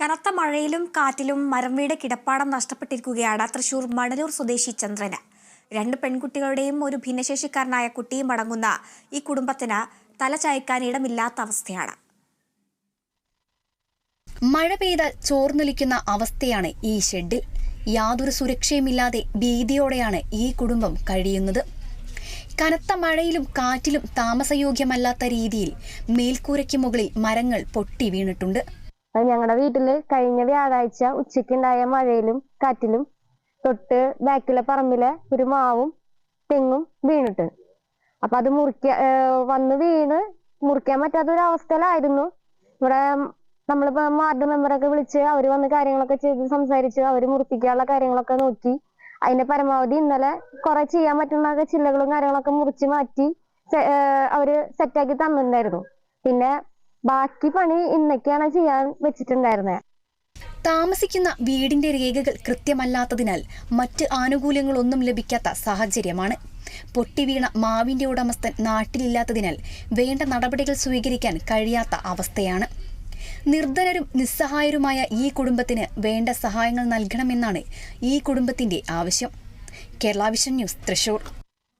കനത്ത മഴയിലും കാറ്റിലും മരം വീട് കിടപ്പാടം നഷ്ടപ്പെട്ടിരിക്കുകയാണ് തൃശൂർ മണലൂർ സ്വദേശി ചന്ദ്രന്. രണ്ട് പെൺകുട്ടികളുടെയും ഒരു ഭിന്നശേഷിക്കാരനായ കുട്ടിയും അടങ്ങുന്ന ഈ കുടുംബത്തിന് തല ചായ്ക്കാൻ ഇടമില്ലാത്ത അവസ്ഥയാണ്. മഴ പെയ്താൽ ചോർന്നൊലിക്കുന്ന അവസ്ഥയാണ് ഈ ഷെഡിൽ. യാതൊരു സുരക്ഷയുമില്ലാതെ ഭീതിയോടെയാണ് ഈ കുടുംബം കഴിയുന്നത്. കനത്ത മഴയിലും കാറ്റിലും താമസയോഗ്യമല്ലാത്ത രീതിയിൽ മേൽക്കൂരയ്ക്ക് മുകളിൽ മരങ്ങൾ പൊട്ടി വീണിട്ടുണ്ട്. ഞങ്ങളുടെ വീട്ടിൽ കഴിഞ്ഞ വ്യാഴാഴ്ച ഉച്ചയ്ക്കുണ്ടായ മഴയിലും കാറ്റിലും തൊട്ട് ബാക്കിലെ പറമ്പിലെ ഒരു മാവും തെങ്ങും വീണിട്ട്. അപ്പൊ അത് മുറിക്ക വന്ന് വീണ് മുറിക്കാൻ പറ്റാത്ത ഒരു അവസ്ഥയിലായിരുന്നു ഇവിടെ നമ്മളിപ്പോ വാർഡ് മെമ്പറൊക്കെ വിളിച്ച് അവർ വന്ന് കാര്യങ്ങളൊക്കെ ചെയ്ത് സംസാരിച്ച് അവർ മുറിപ്പിക്കാനുള്ള കാര്യങ്ങളൊക്കെ നോക്കി. അതിന്റെ പരമാവധി ഇന്നലെ കുറെ ചെയ്യാൻ പറ്റുന്ന ചില്ലകളും കാര്യങ്ങളൊക്കെ മുറിച്ച് മാറ്റി അവർ സെറ്റാക്കി തന്നിട്ടുണ്ടായിരുന്നു. പിന്നെ ബാക്കി പണി ഇന്നൊക്കെയാണ് ചെയ്യാൻ വെച്ചിട്ടുണ്ടായിരുന്നത് താമസിക്കുന്ന വീടിന്റെ രേഖകൾ കൃത്യമല്ലാത്തതിനാൽ മറ്റ് ആനുകൂല്യങ്ങളൊന്നും ലഭിക്കാത്ത സാഹചര്യമാണ്. പൊട്ടിവീണ മാവിന്റെ ഉടമസ്ഥൻ നാട്ടിലില്ലാത്തതിനാൽ വേണ്ട നടപടികൾ സ്വീകരിക്കാൻ കഴിയാത്ത അവസ്ഥയാണ്. നിർധനരും നിസ്സഹായരുമായ ഈ കുടുംബത്തിന് വേണ്ട സഹായങ്ങൾ നൽകണമെന്നാണ് ഈ കുടുംബത്തിന്റെ ആവശ്യം. Kerala vision news Thrissur.